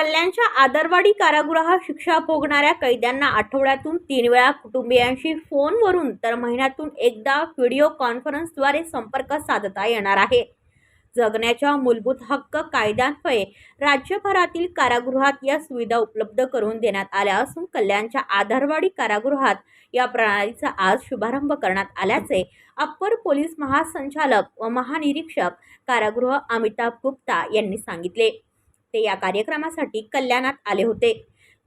कल्याणच्या आदरवाडी कारागृहात शिक्षा भोगणाऱ्या कैद्यांना आठवड्यातून तीन वेळा कुटुंबियांशी फोनवरून तर महिन्यातून एकदा व्हिडिओ कॉन्फरन्सद्वारे संपर्क साधता येणार आहे. जगण्याच्या मूलभूत हक्क कायद्यान्वये राज्यभरातील कारागृहात या सुविधा उपलब्ध करून देण्यात आल्या असून कल्याणच्या आधारवाडी कारागृहात या प्रणालीचा आज शुभारंभ करण्यात आल्याचे अप्पर पोलीस महासंचालक व महानिरीक्षक कारागृह अमिताभ गुप्ता यांनी सांगितले. ते या कार्यक्रमासाठी कल्याणात आले होते.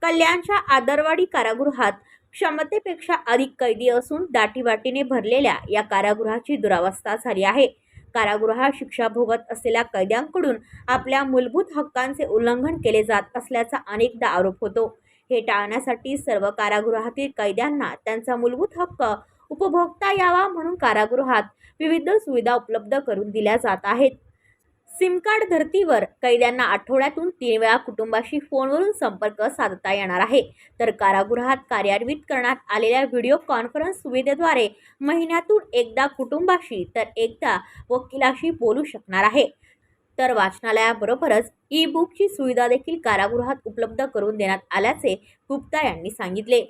कल्याणच्या आदरवाडी कारागृहात क्षमतेपेक्षा अधिक कैदी असून दाटीवाटीने भरलेल्या या कारागृहाची दुरावस्था झाली आहे. कारागृहात शिक्षा भोगत असलेल्या कैद्यांकडून आपल्या मूलभूत हक्कांचे उल्लंघन केले जात असल्याचा अनेकदा आरोप होतो. हे टाळण्यासाठी सर्व कारागृहातील कैद्यांना त्यांचा मूलभूत हक्क उपभोगता यावा म्हणून कारागृहात विविध सुविधा उपलब्ध करून दिल्या जात आहेत. सिमकार्ड धर्तीवर कैद्यांना आठवड्यातून तीन वेळा कुटुंबाशी फोनवरून संपर्क साधता येणार आहे. तर कारागृहात कार्यान्वित करण्यात आलेल्या व्हिडिओ कॉन्फरन्स सुविधेद्वारे महिन्यातून एकदा कुटुंबाशी तर एकदा वकिलाशी बोलू शकणार आहे. तर वाचनालयाबरोबरच ई बुकची सुविधा देखील कारागृहात उपलब्ध करून देण्यात आल्याचे गुप्ता यांनी सांगितले.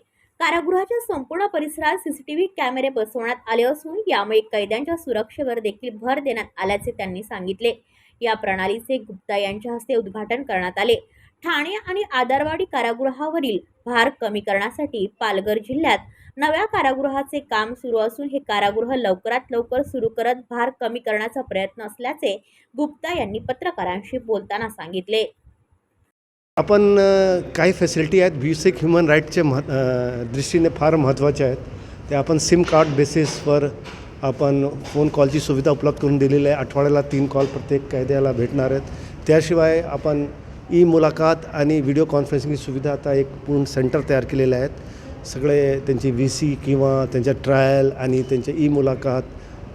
कारागृहाच्या संपूर्ण परिसरात सीसीटीव्ही कॅमेरे बसवण्यात आले असून यामुळे कैद्यांच्या सुरक्षेवर देखील भर देण्यात आल्याचे त्यांनी सांगितले. या प्रणालीचे गुप्ता यांच्या हस्ते उद्घाटन करण्यात आले. ठाणे आणि आदारवाडी कारागृहावरील भार कमी करण्यासाठी पालघर जिल्ह्यात नव्या कारागृहाचे काम सुरू असून हे कारागृह लवकरात लवकर सुरू करत भार कमी करण्याचा प्रयत्न असल्याचे गुप्ता यांनी पत्रकारांशी बोलताना सांगितले. आपण काही फॅसिलिटी आहेत. बेसिक ह्युमन राईटचे मह दृष्टीने फार महत्त्वाचे आहेत. ते आपण सिम कार्ड बेसिसवर आपण फोन कॉलची सुविधा उपलब्ध करून दिलेली आहे. आठवड्याला तीन कॉल प्रत्येक कैद्याला भेटणार आहेत. त्याशिवाय आपण ई मुलाखत आणि व्हिडिओ कॉन्फरन्सिंगची सुविधा आता एक पूर्ण सेंटर तयार केलेले आहेत. सगळे त्यांची व्ही सी किंवा त्यांच्या ट्रायल आणि त्यांच्या ई मुलाखत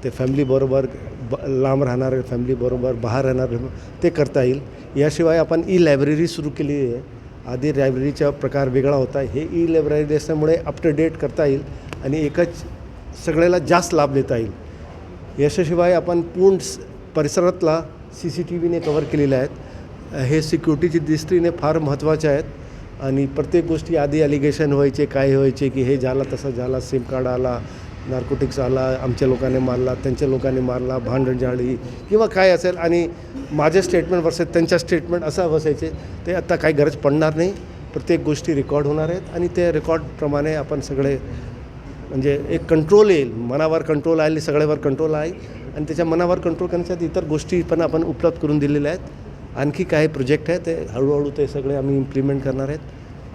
ते फॅमिलीबरोबर ब लांब राहणारे फॅमिलीबरोबर बाहेर राहणार ते करता येईल. याशिवाय आपण ई लायब्ररी सुरू केली आहे. आधी लायब्ररीचा प्रकार वेगळा होता. हे ई लायब्ररी असल्यामुळे अप टू डेट करता येईल आणि एकच सगळ्याला जास्त लाभ देता येईल. याच्याशिवाय आपण पूर्ण परिसरातला सी सी टी व्हीने कवर केलेले आहेत. हे सिक्युरिटीची दृष्टीने फार महत्त्वाचे आहेत. आणि प्रत्येक गोष्टी आधी ॲलिगेशन व्हायचे काय व्हायचे की हे झाला तसं झाला सिम कार्ड आला नार्कोटिक्स आला आमच्या लोकांनी मारला त्यांच्या लोकांनी मारला भांडण झाली किंवा काय असेल. आणि माझे स्टेटमेंट वर्सेस त्यांच्या स्टेटमेंट असं बसायचे ते आता काही गरज पडणार नाही. प्रत्येक गोष्टी रेकॉर्ड होणार आहेत. आणि ते रेकॉर्डप्रमाणे आपण सगळे म्हणजे एक कंट्रोल येईल. मनावर कंट्रोल आले सगळ्यावर कंट्रोल आहे. आणि त्याच्या मनावर कंट्रोल करण्यासाठी इतर गोष्टी पण आपण उपलब्ध करून दिलेल्या आहेत. आणखी काही प्रोजेक्ट आहे ते हळूहळू ते सगळे आम्ही इम्प्लिमेंट करणार आहेत.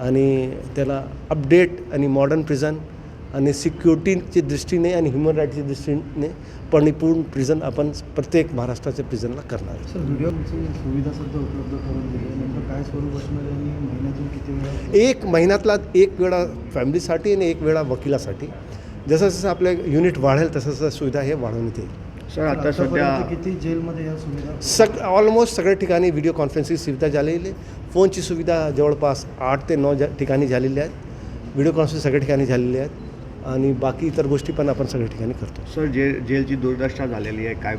आणि त्याला अपडेट आणि मॉडर्न प्रिझन आणि सिक्युरिटीच्या दृष्टीने आणि ह्युमन राईटच्या दृष्टीने परिपूर्ण प्रिझन आपण प्रत्येक महाराष्ट्राच्या प्रिझनला करणार आहे. सर व्हिडिओची सुविधा सुद्धा उपलब्ध करून दिली आहे. नेमकं काय स्वरूप असणार आहे आणि महिन्यातून किती वेळा एक महिन्यातला एक वेळा फॅमिलीसाठी आणि एक वेळा वकिलासाठी. जसं जसं आपले युनिट वाढेल तसं तसं सुविधा हे वाढवण्यात येईल सर आता सध्या आतापर्यंत किती जेलमध्ये या सुविधा सग ऑलमोस्ट सगळ्या ठिकाणी व्हिडिओ कॉन्फरन्सिंग सुविधा झालेली आहे. फोनची सुविधा जवळपास आठ ते नऊ जा ठिकाणी झालेली आहेत. व्हिडिओ कॉन्फरन्स सगळ्या ठिकाणी झालेली आहेत. आणि बाकी इतर गोष्टी पण आपण सगळ्या ठिकाणी करतो. सर जे जेलची दुर्दशा झालेली आहे काय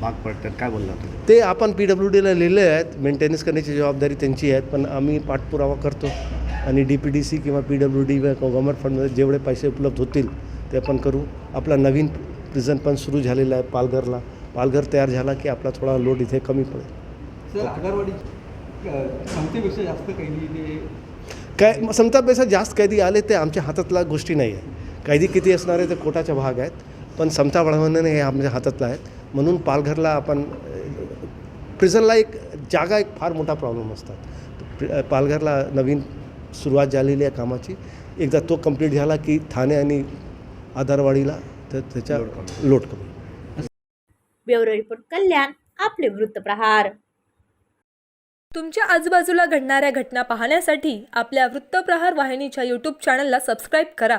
भाग पडतात काय बोलला तुम्ही? ते आपण पी डब्ल्यू डीला लिहिले आहेत मेंटेनन्स करण्याची जबाबदारी त्यांची आहे पण आम्ही पाठपुरावा करतो. आणि डी पी डी सी किंवा पी डब्ल्यू डी गव्हर्नमेंट फंडमध्ये जेवढे पैसे उपलब्ध होतील ते आपण करू. आपला नवीन प्रिझन पण सुरू झालेला आहे पालघरला. पालघर तयार झाला की आपला थोडा लोड इथे कमी पडेल. सर आगारवाडी क्षमतेपेक्षा जास्त कैदीने काय मग समतापेक्षा जास्त कैदी आले ते आमच्या हातातला गोष्टी नाही आहे. कैदी किती असणार आहे ते कोटाचा भाग आहेत पण समता वाढवणं हे आमच्या हातातला आहेत. म्हणून पालघरला आपण प्रिझनला एक जागा एक फार मोठा प्रॉब्लेम असतात. पालघरला नवीन सुरुवात झालेली आहे कामाची. एकदा तो कंप्लीट झाला की ठाणे आणि आधारवाडीला तर त्याच्या लोट कमी. ब्युरो रिपोर्ट कल्याण आपले वृत्तप्रहार तुमच्या आजूबाजूला घडणाऱ्या घटना पाहण्यासाठी आपल्या वृत्तप्रहार वाहिनीच्या यूट्यूब चॅनलला सबस्क्राईब करा.